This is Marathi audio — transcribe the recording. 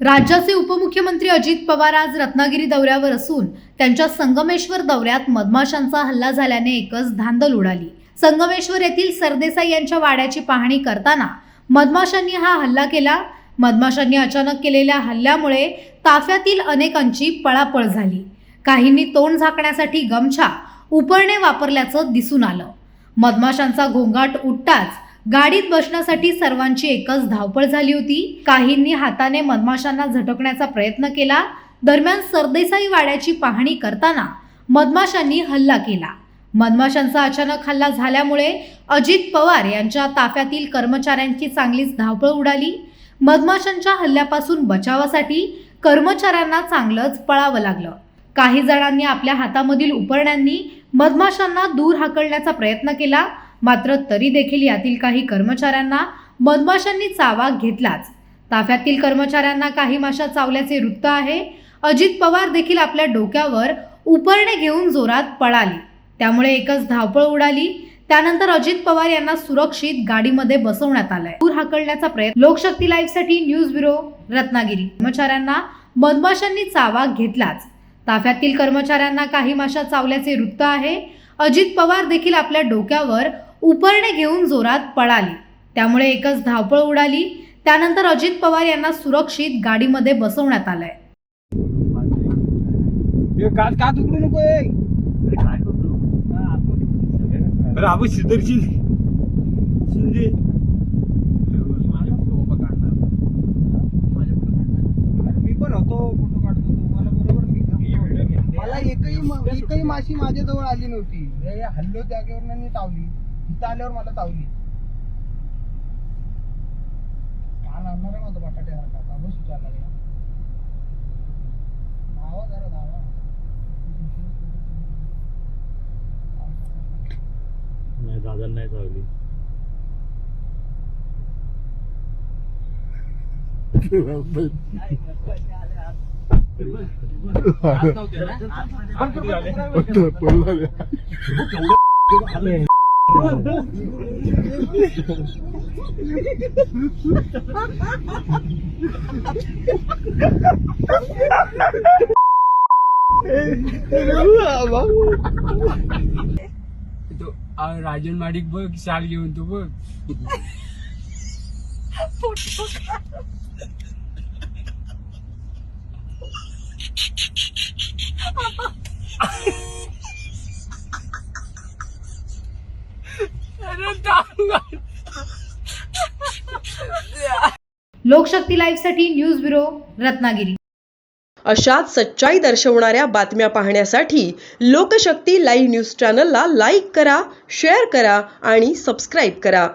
राज्याचे उपमुख्यमंत्री अजित पवार आज रत्नागिरी दौऱ्यावर असून त्यांच्या संगमेश्वर दौऱ्यात मधमाशांचा हल्ला झाल्याने एकच धांदल उडाली. संगमेश्वर येथील सरदेसाई यांच्या वाड्याची पाहणी करताना मधमाशांनी हा हल्ला केला. मधमाशांनी अचानक केलेल्या हल्ल्यामुळे ताफ्यातील अनेकांची पळापळ झाली. काहींनी तोंड झाकण्यासाठी गमछा उपरणे वापरल्याचं दिसून आलं. मधमाशांचा घोंगाट उठताच गाडीत बसण्यासाठी सर्वांची एकच धावपळ झाली होती. काहींनी हाताने मधमाशांना झटकण्याचा प्रयत्न केला. दरम्यान सरदेसाई वाड्याची पाहणी करताना मधमाशांनी हल्ला केला. मधमाशांचा अचानक हल्ला झाल्यामुळे अजित पवार यांच्या ताफ्यातील कर्मचाऱ्यांची चांगलीच धावपळ उडाली. मधमाशांच्या हल्ल्यापासून बचावासाठी कर्मचाऱ्यांना चांगलंच पळावं लागलं. काही जणांनी आपल्या हातामधील उपरण्यांनी मधमाशांना दूर हाकलण्याचा प्रयत्न केला. मात्र तरी देखील यातील काही कर्मचाऱ्यांना मधमाशांनी चावा घेतलाच. ताफ्यातील कर्मचाऱ्यांना काही माशा चावल्याचे वृत्त आहे. अजित पवार देखील आपल्या डोक्यावर उपरणे घेऊन जोरात पळाली. त्यामुळे एकच धावपळ उडाली. त्यानंतर अजित पवार यांना सुरक्षित गाडीमध्ये बसवण्यात आलंय. दूर हाकलण्याचा प्रयत्न लोकशक्ती लाईव्हसाठी न्यूज ब्युरो रत्नागिरी. कर्मचाऱ्यांना मधमाशांनी चावा घेतलाच. ताफ्यातील कर्मचाऱ्यांना काही माशा चावल्याचे वृत्त आहे. अजित पवार देखील आपल्या डोक्यावर उपरणे घेऊन जोरात पळाली. त्यामुळे एकच धावपळ उडाली. त्यानंतर अजित पवार यांना सुरक्षित गाडीमध्ये बसवण्यात आलंय. नको मी पण होतो फोटो मला बरोबर एकही एकही माशी माझ्याजवळ आली नव्हती. हे हल्लो जागेवर मी चावली. इथं आल्यावर मला चावली काल आणणार आहे माझा बटाटे सारखा बस विचारला लागला धावा जरा धावा. नाही दादा नाही चावली तो राजन माडिक बघ शाल घेऊन तू बघ. अरे लोकशक्ती लाईव्हसाठी न्यूज ब्युरो रत्नागिरी. अशाच सच्चाई दर्शवणाऱ्या बातम्या पाहण्यासाठी लोकशक्ती लाईव्ह न्यूज चॅनलला लाईक करा शेअर करा आणि सबस्क्राईब करा.